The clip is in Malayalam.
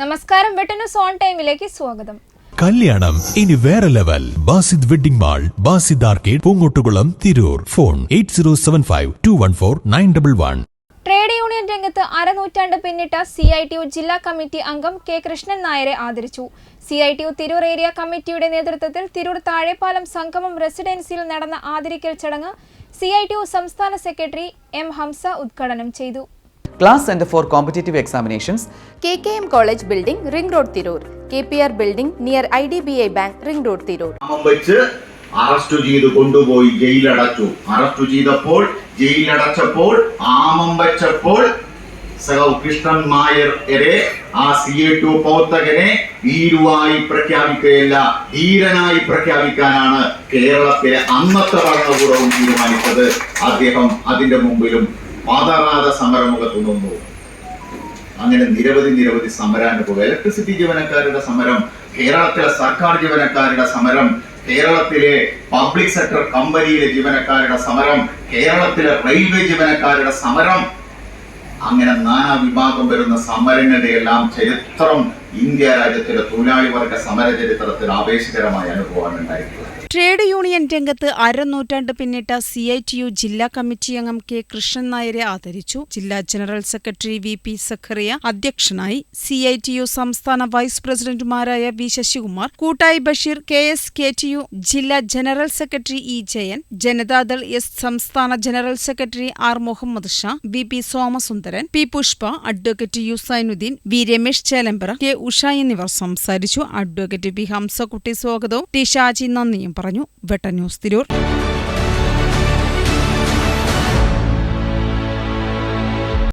നമസ്കാരം വെട്ടന്യൂസ് സോൺ ടൈമിലേക്ക് സ്വാഗതം. കല്യാണം ഇനി വേറെ level. Basid wedding mall Basid arcade Poongottukulam Tirur. Phone eight zero seven five two one four nine double one. Trade union രംഗത്ത് അരനൂറ്റാണ്ട് പിന്നിട്ട സി ഐ ടി യു ജില്ലാ കമ്മിറ്റി അംഗം കെ. കൃഷ്ണൻ നായരെ ആദരിച്ചു. C I T U Tirur area കമ്മിറ്റിയുടെ നേതൃത്വത്തിൽ തിരൂർ താഴെപ്പാലം സംഗമം റെസിഡൻസിയിൽ നടന്ന ആദരിക്കൽ ചടങ്ങ് സി ഐ ടി യു സംസ്ഥാന സെക്രട്ടറി എം ഹംസ ഉദ്ഘാടനം ചെയ്തു. Class centre for competitive examinations K K M college building ring road Tirur K P R building near I D B I bank ring road Tirur വെച്ച് അറസ്റ്റ് ചെയ്ത് കൊണ്ടുപോയി ജയിലടച്ചു. അറസ്റ്റ് ചെയ്തപ്പോൾ ജയിലടച്ചപ്പോൾ ആമം വെച്ചപ്പോൾ കൃഷ്ണൻ കൃഷ്ണൻ നായരെ ആ സി എ ടു പ്രവർത്തകനെ ഭീരുവായി പ്രഖ്യാപിക്കുകയല്ല ധീരനായി പ്രഖ്യാപിക്കാനാണ് കേരളത്തിലെ അന്നത്തെ ഭരണകൂടവും തീരുമാനിച്ചത്. അദ്ദേഹം അതിന്റെ മുമ്പിലും പാതറാത സമരമുഖത്ത് നിന്നു അങ്ങനെ നിരവധി നിരവധി സമരാനുഭവം ഇലക്ട്രിസിറ്റി ജീവനക്കാരുടെ സമരം കേരളത്തിലെ സർക്കാർ ജീവനക്കാരുടെ സമരം കേരളത്തിലെ പബ്ലിക് സെക്ടർ കമ്പനിയിലെ ജീവനക്കാരുടെ സമരം കേരളത്തിലെ റെയിൽവേ ജീവനക്കാരുടെ സമരം. അങ്ങനെ നാനാ വിഭാഗം വരുന്ന സമരങ്ങളുടെ എല്ലാം ചരിത്രം ഇന്ത്യ രാജ്യത്തിന്റെ തൊഴിലാളി വർഗ സമര ചരിത്രത്തിൽ ആവേശകരമായ അനുഭവമാണ് ഉണ്ടായിട്ടുള്ളത് ട്രേഡ് യൂണിയൻ രംഗത്ത് അരനൂറ്റാണ്ട് പിന്നിട്ട സി ഐ ടി യു ജില്ലാ കമ്മിറ്റി അംഗം കെ കൃഷ്ണൻ നായരെ ആദരിച്ചു. ജില്ലാ general secretary V P Zacharia അധ്യക്ഷനായി സി ഐ ടി യു സംസ്ഥാന വൈസ് പ്രസിഡന്റുമാരായ V Sasikumar Koottayi Basheer K S K T U ജില്ലാ general secretary E Jayan Janata Dal S സംസ്ഥാന general secretary R Muhammad Shah V P Somasundaran P Pushpa advocate U Sainudheen V Ramesh Chelambra K Usha എന്നിവർ സംസാരിച്ചു. അഡ്വക്കേറ്റ് ബി ഹംസക്കുട്ടി സ്വാഗതവും. ടി. ഷാജി നന്ദിയും പറഞ്ഞു. വെട്ട ന്യൂസ് തിരൂർ.